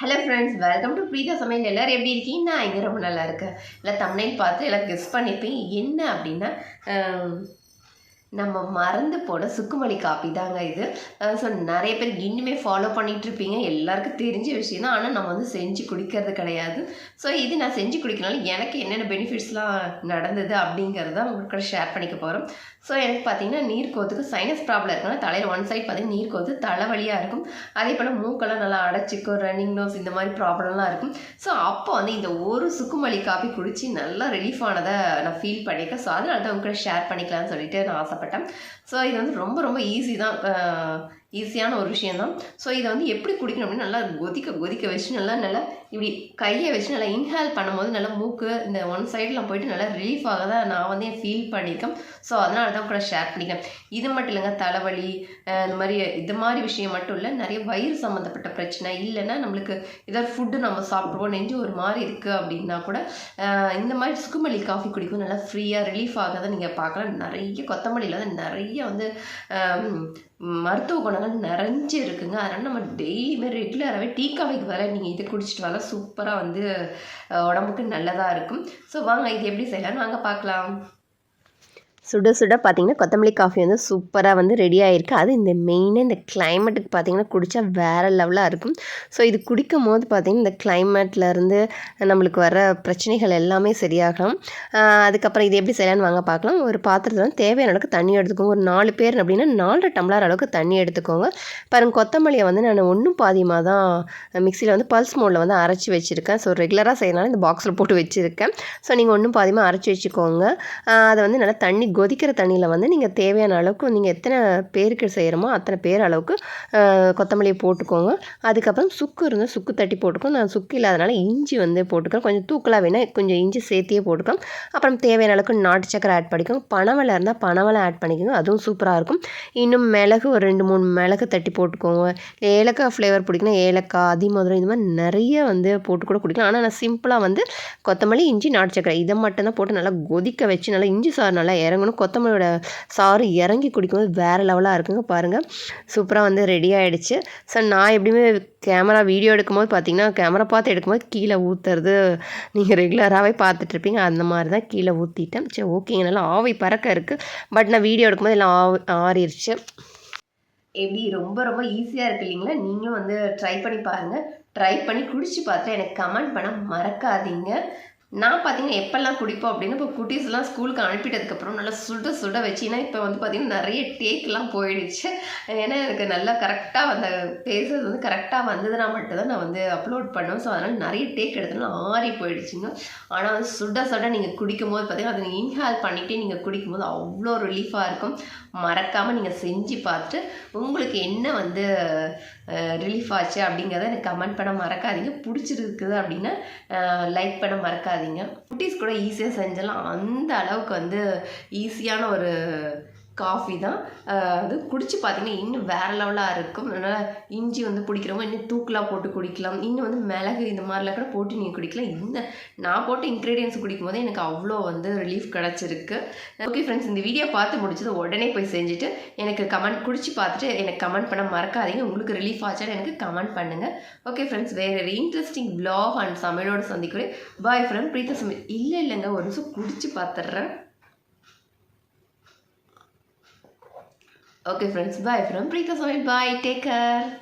Hello friends welcome to Preetha சமையல் எல்லோரும் எப்படி இருக்கீங்க? நான் இங்கே ரொம்ப நல்லா இருக்கேன். இல்லை தமிழையும் பார்த்து எல்லாம் கெஸ் பண்ணியிருப்பேன் என்ன அப்படின்னா நம்ம மறந்து போன சுக்குமலி காப்பி தாங்க இது. ஸோ நிறைய பேர் இன்னுமே ஃபாலோ பண்ணிகிட்டு இருப்பீங்க. எல்லாருக்கும் தெரிஞ்ச விஷயம் தான். ஆனால் நம்ம வந்து செஞ்சு குடிக்கிறது கிடையாது. ஸோ இது நான் செஞ்சு குடிக்கனால எனக்கு என்னென்ன பெனிஃபிட்ஸ்லாம் நடந்தது அப்படிங்கிறத உங்களுக்கு கூட ஷேர் பண்ணிக்க போகிறோம் ஸோ எனக்கு பார்த்தீங்கன்னா நீர்க்கோத்துக்கு சைனஸ் ப்ராப்ளம் இருக்குன்னா தலையில் ஒன் சைட் பார்த்தீங்கன்னா நீர்க்கோத்து தலைவலியாக இருக்கும். அதே போல் மூக்கெல்லாம் நல்லா அடைச்சிக்கும் ரன்னிங் நோஸ் இந்த மாதிரி ப்ராப்ளம்லாம் இருக்கும். ஸோ அப்போ வந்து இந்த ஒரு சுக்குமல்லி காப்பி குடித்து நல்லா ரிலீஃப் ஆனதை நான் ஃபீல் பண்ணியிருக்கேன். ஸோ அதனால தான் உங்க கூட ஷேர் பண்ணிக்கலாம்னு சொல்லிட்டு நான் ஆசைப்பட்டேன். ஸோ இது வந்து ரொம்ப ரொம்ப ஈஸி தான். ஈஸியான ஒரு விஷயந்தான் ஸோ இதை வந்து எப்படி குடிக்கணும் அப்படின்னு நல்லா கொதிக்க கொதிக்க வச்சு நல்லா நல்லா இப்படி கையை வச்சு நல்லா இன்ஹேல் பண்ணும்போது நல்லா மூக்கு இந்த ஒன் சைடெலாம் போயிட்டு நல்லா ரிலீஃப் ஆக தான் நான் வந்து ஃபீல் பண்ணியிருக்கேன் ஸோ அதனால தான் கூட ஷேர் பண்ணிக்கேன் இது மட்டும் இல்லைங்க தலைவலி இந்த மாதிரி இது மாதிரி விஷயம் மட்டும் இல்லை நிறைய வயிறு சம்மந்தப்பட்ட பிரச்சனை இல்லைன்னா நம்மளுக்கு ஏதாவது ஃபுட்டு நம்ம சாப்பிடுவோம் நெஞ்சு ஒரு மாதிரி இருக்குது அப்படின்னா கூட இந்த மாதிரி சுக்குமல்லி காஃபி குடிக்கும் நல்லா ஃப்ரீயாக ரிலீஃப் ஆகாத நீங்கள் பார்க்கலாம். நிறைய கொத்தமல்லியில் வந்து நிறைய வந்து மருத்துவ குணங்கள் நிறைஞ்சு இருக்குங்க. அதனால் நம்ம டெய்லியுமே ரெகுலராகவே டீ காஃபிக்கு வர நீங்கள் இதை குடிச்சிட்டு வரலாம் சூப்பராக வந்து உடம்புக்கு நல்லதாக இருக்கும். ஸோ வாங்க இது எப்படி செய்யலாம்னு வாங்க பார்க்கலாம். சுட சுட பார்த்திங்கன்னா கொத்தமல்லி காஃபி வந்து சூப்பராக வந்து ரெடி ஆகிருக்கு அது இந்த மெயினாக இந்த கிளைமேட்டுக்கு பார்த்தீங்கன்னா குடித்தா வேறு லெவலாக இருக்கும். ஸோ இது குடிக்கும் போது பார்த்தீங்கன்னா இந்த கிளைமேட்லேருந்து நம்மளுக்கு வர பிரச்சனைகள் எல்லாமே சரியாகலாம். அதுக்கப்புறம் இது எப்படி செய்யலான்னு வாங்க பார்க்கலாம் ஒரு பாத்திரத்தில் தேவையான அளவுக்கு தண்ணி எடுத்துக்கோங்க. ஒரு நாலு பேர் அப்படின்னா நாலரை டம்ளர் அளவுக்கு தண்ணி எடுத்துக்கோங்க. பாருங்கள் கொத்தமல்லியை வந்து நான் ஒன்றும் பாதியமாக தான் மிக்சியில் வந்து பல்ஸ் மோடில் வந்து அரைச்சி வச்சுருக்கேன். ஸோ ரெகுலராக செய்யறதுனால இந்த பாக்ஸில் போட்டு வச்சுருக்கேன். ஸோ நீங்கள் ஒன்றும் பாதியமாக அரைச்சி வச்சுக்கோங்க. அதை வந்து நல்லா தண்ணி கொதிக்கிற தண்ணியில் வந்து நீங்கள் தேவையான அளவுக்கு நீங்கள் எத்தனை பேருக்கு செய்கிறோமோ அத்தனை பேர் அளவுக்கு கொத்தமல்லியை போட்டுக்கோங்க. அதுக்கப்புறம் சுக்கு இருந்தால் சுக்கு தட்டி போட்டுக்கோங்க. நான் சுக்கு இல்லாதனால இஞ்சி வந்து போட்டுக்கிறேன். கொஞ்சம் தூக்கலாக வேணால் கொஞ்சம் இஞ்சி சேர்த்தியே போட்டுக்கலாம். அப்புறம் தேவையான அளவுக்கு நாட்டு சக்கரை ஆட் பண்ணிக்கோங்க. பனவலை இருந்தால் பனவலை ஆட் பண்ணிக்கோங்க. அதுவும் சூப்பராக இருக்கும். இன்னும் மிளகு ஒரு ரெண்டு மூணு மிளகு தட்டி போட்டுக்கோங்க. ஏலக்காய் ஃப்ளேவர் பிடிக்கணும் ஏலக்காய் அதிமதுரம் இந்த மாதிரி நிறைய வந்து போட்டு கூட குடிக்கலாம். ஆனால் நான் சிம்பிளாக வந்து கொத்தமல்லி இஞ்சி நாட்டு சக்கரை இதை மட்டும்தான் போட்டு நல்லா கொதிக்க வச்சு நல்லா இஞ்சி சாறு நல்லா இறங்கணும் கொத்தமல்லியோட சாறு இறங்கி குடிக்கும்போது வேறு லெவலாக இருக்குங்க பாருங்கள் சூப்பராக வந்து ரெடி ஆகிடுச்சு ஸோ நான் எப்படியுமே கேமரா வீடியோ எடுக்கும்போது பார்த்தீங்கன்னா கேமரா பார்த்து எடுக்கும்போது கீழே ஊற்றுறது நீங்கள் ரெகுலராகவே பார்த்துட்ருப்பீங்க. அந்த மாதிரி தான் கீழே ஊற்றிட்டேன் சரி ஓகேங்க நல்லா ஆவி பறக்க இருக்குது பட் நான் வீடியோ எடுக்கும்போது எல்லாம் ஆவி ஆறிடுச்சு எப்படி? ரொம்ப ரொம்ப ஈஸியாக இருக்கு இல்லைங்களா? நீங்களும் வந்து ட்ரை பண்ணி பாருங்கள் ட்ரை பண்ணி குடிச்சு பார்த்தா எனக்கு கமெண்ட் பண்ண மறக்காதீங்க. நான் பார்த்தீங்கன்னா எப்போல்லாம் குடிப்போம் அப்படின்னு இப்போ குட்டீஸ்லாம் ஸ்கூலுக்கு அனுப்பிட்டதுக்கப்புறம் நல்லா சுட சுட வச்சின்னா இப்போ வந்து பார்த்தீங்கன்னா நிறைய டேக்லாம் போயிடுச்சு. ஏன்னா எனக்கு நல்லா கரெக்டாக அந்த பேசுறது வந்து கரெக்டாக வந்ததுன்னா மட்டும்தான் நான் வந்து அப்லோட் பண்ணுவேன். ஸோ அதனால் நிறைய டேக் எடுத்தனால ஆறி போயிடுச்சுங்க. ஆனால் வந்து சுட சுட நீங்கள் குடிக்கும் போது பார்த்தீங்கன்னா அதை நீங்கள் இன்ஹால் பண்ணிவிட்டு நீங்கள் குடிக்கும்போது அவ்வளோ ரிலீஃபாக இருக்கும். மறக்காமல் நீங்கள் செஞ்சு பார்த்துட்டு உங்களுக்கு என்ன வந்து ரிலீஃப் ஆச்சு அப்படிங்கிறத எனக்கு கமெண்ட் பண்ண மறக்காதீங்க. பிடிச்சிருக்குது அப்படின்னா லைக் பண்ண மறக்காதீங்க. குட்டீஸ் கூட ஈஸியாக செஞ்சலாம் அந்த அளவுக்கு வந்து ஈஸியான ஒரு காஃபி தான். அது குடிச்சு பார்த்தீங்கன்னா இன்னும் வேறு லெவலாக இருக்கும். அதனால் இஞ்சி வந்து பிடிக்கிறவங்க இன்னும் தூக்கலாக போட்டு குடிக்கலாம். இன்னும் வந்து மிளகு இந்த மாதிரிலாம் கூட போட்டு நீங்கள் குடிக்கலாம். இந்த நான் போட்டு இன்க்ரீடியன்ஸ் குடிக்கும் போது எனக்கு அவ்வளோ வந்து ரிலீஃப் கிடச்சிருக்கு. ஓகே ஃப்ரெண்ட்ஸ் இந்த வீடியோ பார்த்து முடிச்சது உடனே போய் செஞ்சுட்டு எனக்கு கமெண்ட் குடிச்சு பார்த்துட்டு எனக்கு கமெண்ட் பண்ண மறக்காதீங்க. உங்களுக்கு ரிலீஃப் ஆச்சான்னு எனக்கு கமெண்ட் பண்ணுங்கள் ஓகே ஃப்ரெண்ட்ஸ் வேறு ஒரு இன்ட்ரெஸ்டிங் ப்ளாக் அண்ட் சமையலோடு சந்திக்கிறேன். பாய் ஃப்ரெண்ட் பிரீத்த சமையல். இல்லை இல்லைங்க. ஒரு நிமிஷம் குடிச்சு பார்த்துட்றேன். Okay friends, bye from Preeta Summit. Bye. Take care.